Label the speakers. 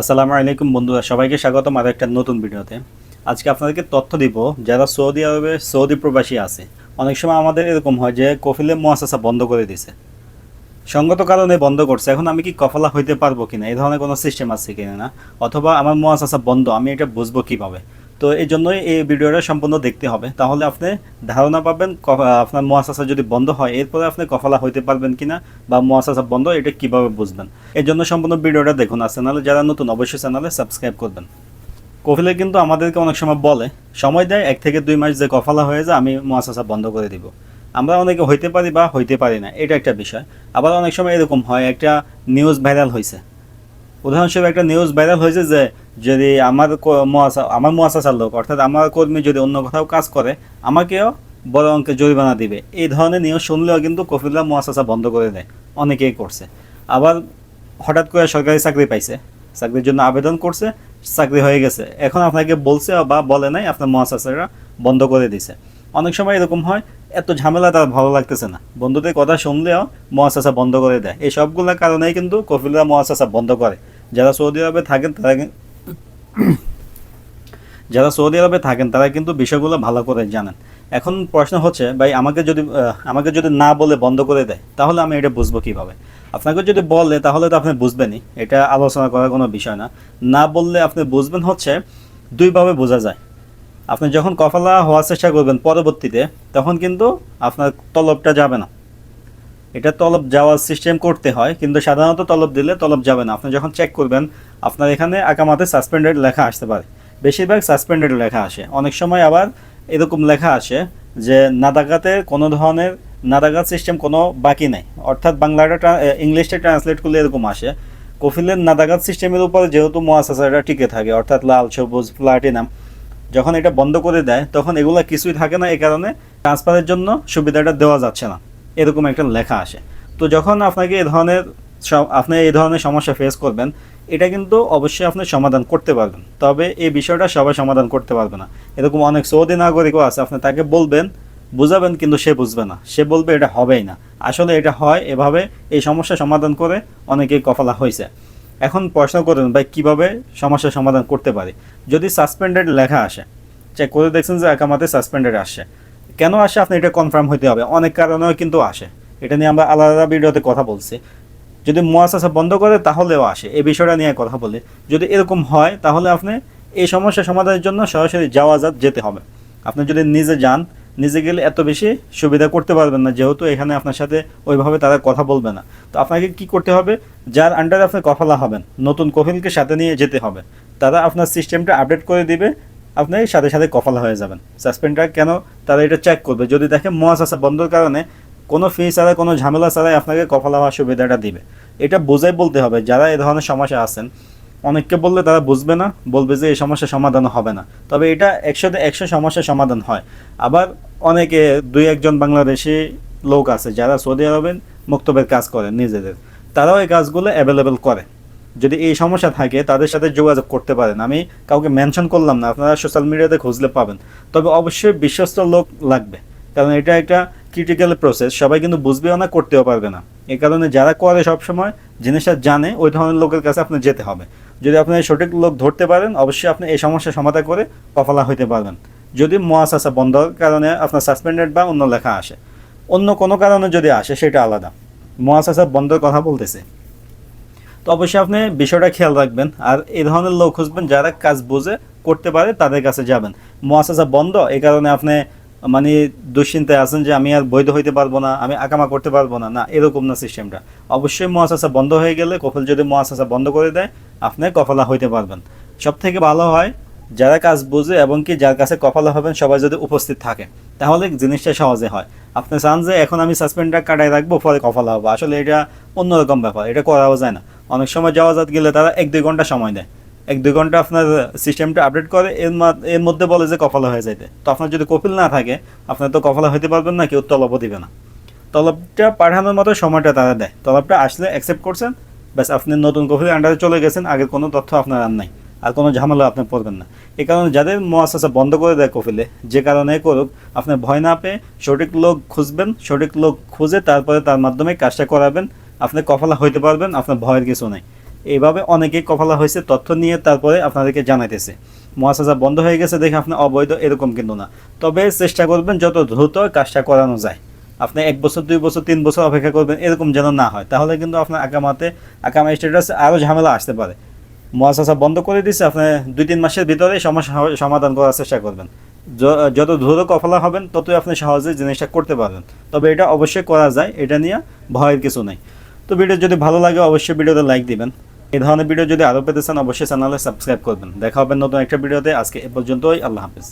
Speaker 1: আসসালামু আলাইকুম বন্ধুরা সবাইকে স্বাগতম আর একটা নতুন ভিডিওতে। আজকে আপনাদেরকে তথ্য দিব যারা সৌদি আরবে সৌদি প্রবাসী আছে। অনেক সময় আমাদের এরকম হয় যে কফিলে মোয়াসাসা বন্ধ করে দিছে। সঙ্গত কারণে বন্ধ করছে। এখন আমি কি কফলা হইতে পারব কিনা? এই ধরনের কোনো সিস্টেম আছে কিনা? না অথবা আমার মহাসাসা বন্ধ, আমি এটা বুঝব কীভাবে? তো এই জন্যই এই ভিডিওটা সম্পূর্ণ দেখতে হবে। তাহলে আপনি ধারণা পাবেন আপনার মোয়াসাসা যদি বন্ধ হয়, এরপরে আপনি কফলা হইতে পারবেন কিনা বা মহাশাসা বন্ধ, এটা কীভাবে বুঝবেন? এর জন্য সম্পূর্ণ ভিডিওটা দেখুন আর চ্যানেলে যারা নতুন, অবশ্যই চ্যানেলে সাবস্ক্রাইব করবেন। কফিলে কিন্তু আমাদেরকে অনেক সময় বলে, সময় দেয়, এক থেকে দুই মাস যে কফালা হয়ে যায়, আমি মহাশাসা বন্ধ করে দিব। আমরা অনেকে হইতে পারি বা হইতে পারি না, এটা একটা বিষয়। আবার অনেক সময় এরকম হয়, একটা নিউজ ভাইরাল হয়েছে উদাহরণস্বরূপ একটা নিউজ ভাইরাল হয়েছে যে, যদি আমার মুয়াসা আমার মুয়াসাসার লোক, অর্থাৎ আমার কর্মী যদি অন্য কোথাও কাজ করে, আমাকেও বড় অঙ্কের জরিমানা দিবে। এই ধরনের নিউজ শুনলেও কিন্তু কফিল্লা মুয়াসাসা বন্ধ করে দেয়। অনেকেই করছে। আবার হঠাৎ করে সরকারি চাকরি পাইছে। চাকরির জন্য আবেদন করছে, চাকরি হয়ে গেছে। এখন আপনাকে বলছে বা বলে নাই, আপনার মহাশাসরা বন্ধ করে দিছে। অনেক সময় এরকম হয়, এত ঝামেলা তার ভালো লাগতেছে না। বন্ধুদের কথা শুনলেও মহাশাসা বন্ধ করে দেয়। এই সবগুলোর কারণেই কিন্তু কফিলরা মহাশাসা বন্ধ করে। যারা সৌদি আরবে থাকেন, তারা যারা সৌদি আরবে থাকেন, তারা কিন্তু বিষয়গুলো ভালো করে জানেন। এখন প্রশ্ন হচ্ছে, ভাই, আমাকে যদি আমাকে যদি না বলে বন্ধ করে দেয়, তাহলে আমি এটা বুঝব কীভাবে? আপনাকে যদি বলে, তাহলে তো আপনি বুঝবেনই। এটা আলোচনা করার কোনো বিষয় না। না বললে আপনি বুঝবেন হচ্ছে, দুইভাবে বোঝা যায়। আপনি যখন কফালা হওয়ার চেষ্টা করবেন পরবর্তীতে, তখন কিন্তু আপনার তলবটা যাবে না। এটা তলব যাওয়ার সিস্টেম করতে হয়, কিন্তু সাধারণত তলব দিলে তলব যাবে না। আপনি যখন চেক করবেন, আপনার এখানে আকামাতে সাসপেন্ডেড লেখা আসতে পারে। বেশিরভাগ সাসপেন্ডেড লেখা আসে। অনেক সময় আবার এরকম লেখা আসে যে নাদাগাতে কোনো ধরনের নাদাগাত সিস্টেম কোনো বাকি নেই। অর্থাৎ বাংলাটা ইংলিশটা ট্রান্সলেট করলে এরকম আসে। কফিলের নাদাগাত সিস্টেমের উপরে যেহেতু মোয়াসাসাটা টিকে থাকে, অর্থাৎ লাল, সবুজ প্লাটিনাম যখন এটা বন্ধ করে দেয়, তখন এগুলা কিছুই থাকে না এই কারণে ট্রান্সফারের জন্য সুবিধাটা দেওয়া যাচ্ছে না। এরকম একটা লেখা আসে। তো যখন আপনাকে এই ধরনের আপনি এই ধরনের সমস্যা ফেস করবেন, এটা কিন্তু অবশ্যই আপনি সমাধান করতে পারবেন। তবে এই বিষয়টা সবাই সমাধান করতে পারবে না। এরকম অনেক সৌদি নাগরিকও আছে, আপনি তাকে বলবেন, বুঝাবেন কিন্তু সে বুঝবে না। সে বলবে এটা হবেই না। আসলে এটা হয় এভাবে এই সমস্যা সমাধান করে অনেকেই কফলা হয়েছে এখন প্রশ্ন করুন, ভাই, কীভাবে সমস্যার সমাধান করতে পারি? যদি সাসপেন্ডেড লেখা আসে চেক করে দেখছেন যে একামাতে সাসপেন্ডেড আসে কেন আসে? আপনি এটা কনফার্ম হতে হবে। অনেক কারণেও কিন্তু আসে। এটা নিয়ে আমরা আলাদা ভিডিওতে কথা বলছি। যদি মোয়াসাসা বন্ধ করে, তাহলেও আসে। এই বিষয়টা নিয়ে কথা বলি। যদি এরকম হয়, তাহলে আপনি এই সমস্যা সমাধানের জন্য সরাসরি যাওয়া যাত যেতে হবে। আপনি যদি নিজে যান, নিজে গেলে এত বেশি সুবিধা করতে পারবেন না। যেহেতু এখানে আপনার সাথে ওইভাবে তারা কথা বলবে না। তো আপনাকে কি করতে হবে? যার আন্ডারে আপনি কফলা হবেন। নতুন কফিলকে সাথে নিয়ে যেতে হবে। তারা আপনার সিস্টেমটা আপডেট করে দিবে। আপনি সাথে সাথে কফলা হয়ে যাবেন। সাসপেন্ডার কেন? তারা এটা চেক করবে। যদি দেখে মোয়াসাসা বন্ধর কারণে কোনো ফি ছাড়া, কোনো ঝামেলা ছাড়াই আপনাকে কফলা হওয়ার সুবিধাটা দিবে। এটা বোঝাই বলতে হবে। যারা এই ধরনের সমস্যা আছেন, অনেককে বললে তারা বুঝবে না, বলবে যে এই সমস্যা সমাধান হবে না। তবে এটা একশোতে একশো সমস্যার সমাধান হয়। আবার অনেকে দুই একজন বাংলাদেশি লোক আছে যারা সৌদি আরবের মুক্তবের কাজ করে নিজেদের। তারাও এই কাজগুলো অ্যাভেলেবেল করে। যদি এই সমস্যা থাকে, তাদের সাথে যোগাযোগ করতে পারেন। আমি কাউকে মেনশন করলাম না, আপনারা সোশ্যাল মিডিয়াতে খুঁজলে পাবেন। তবে অবশ্যই বিশ্বস্ত লোক লাগবে, কারণ এটা একটা ক্রিটিক্যাল প্রসেস সবাই কিন্তু বুঝবেও না, করতেও পারবে না। এই কারণে যারা করে সবসময়, জিনিসটা জানে, ওই ধরনের লোকের কাছে আপনি যেতে হবে। যদি আপনি সঠিক লোক ধরতে পারেন, অবশ্যই আপনি এই সমস্যার সমাধান করে কফলা হইতে পারবেন। যদি মোয়াসাসা বন্ধর কারণে আপনার সাসপেন্ডেড বা অন্য লেখা আসে, অন্য কোনো কারণে যদি আসে, সেটা আলাদা। মোয়াসাসা বন্ধর কথা বলতেছে। তো অবশ্যই আপনি বিষয়টা খেয়াল রাখবেন আর এ ধরনের লোক খুঁজবেন যারা কাজ বুঝে, করতে পারে, তাদের কাছে যাবেন। মোয়াসাসা বন্ধ এই কারণে আপনি মানে দুশ্চিন্তায় আছেন যে আমি আর বৈধ হইতে পারব না, আমি আকামা করতে পারব না। না, এরকম না সিস্টেমটা। অবশ্যই মোয়াসাসা বন্ধ হয়ে গেলে কফল যদি মোয়াসাসা বন্ধ করে দেয়, আপনি কফলা হইতে পারবেন। সব থেকে ভালো হয়, যারা কাজ বুঝে এবং কি যার কাছে কফলা হবেন, সবাই যদি উপস্থিত থাকে, তাহলে জিনিসটা সহজে হয়। আপনি চান যে এখন আমি সাসপেন্ডটা কাটাই রাখব, পরে কফলা হব। আসলে এটা অন্যরকম ব্যাপার, এটা করাও যায় না। অনেক সময় যাওয়া যাত গেলে তারা এক দুই ঘণ্টা সময় দেয়। এক দুই ঘণ্টা আপনার সিস্টেমটা আপডেট করে, এর এর মধ্যে বলে যে কফলা হয়ে যাইতে। তো আপনার যদি কপিল না থাকে, আপনার তো কফলা হইতে পারবেন না, কেউ তলবও দিবে না। তলবটা পাঠানোর মতো সময়টা তারা দেয়। তলবটা আসলে অ্যাকসেপ্ট করছেন, ব্যাস আপনি নতুন কফির আন্ডারে চলে গেছেন, আগের কোনো তথ্য আপনার আর নাই। আর কোনো ঝামেলা আপনি পড়বেন না। এই কারণে যাদের মোয়াসাসা বন্ধ করে দেয় কফিলে যে কারণে করুক, আপনি ভয় না পেয়ে সঠিক লোক খুঁজবেন, সঠিক লোক খুঁজে তারপরে তার মাধ্যমে কাজটা করাবেন। আপনি কফলা হইতে পারবেন, আপনার ভয়ের কিছু নেই। এইভাবে অনেকেই কফালা হয়েছে, তথ্য নিয়ে তারপরে আপনাদেরকে জানাইতেছে। মহাসাজা বন্ধ হয়ে গেছে দেখে আপনি অবৈধ এরকম কিন্তু না। তবে চেষ্টা করবেন যত দ্রুত কাজটা করানো যায়। আপনি এক বছর, দুই বছর, তিন বছর অপেক্ষা করবেন, এরকম যেন না হয়। তাহলে কিন্তু আপনার আকামাতে, আকামা স্ট্যাটাসে আরও ঝামেলা আসতে পারে। মহাসাসা বন্ধ করে দিচ্ছে আপনি দুই, তিন মাসের ভিতরে সমস্যা সমাধান করার চেষ্টা করবেন। যত দ্রুত কফলা হবেন, ততই আপনি সহজে জিনিসটা করতে পারবেন। তবে এটা অবশ্যই করা যায়, এটা নিয়ে ভয়ের কিছু নেই। তো ভিডিও যদি ভালো লাগে, অবশ্যই ভিডিওতে লাইক দিবেন। এই ধরনের ভিডিও যদি আরও পেতে চান, অবশ্যই চ্যানেলে সাবস্ক্রাইব করবেন। দেখা হবে নতুন একটা ভিডিওতে। আজকে এ পর্যন্তই, আল্লাহ হাফিজ।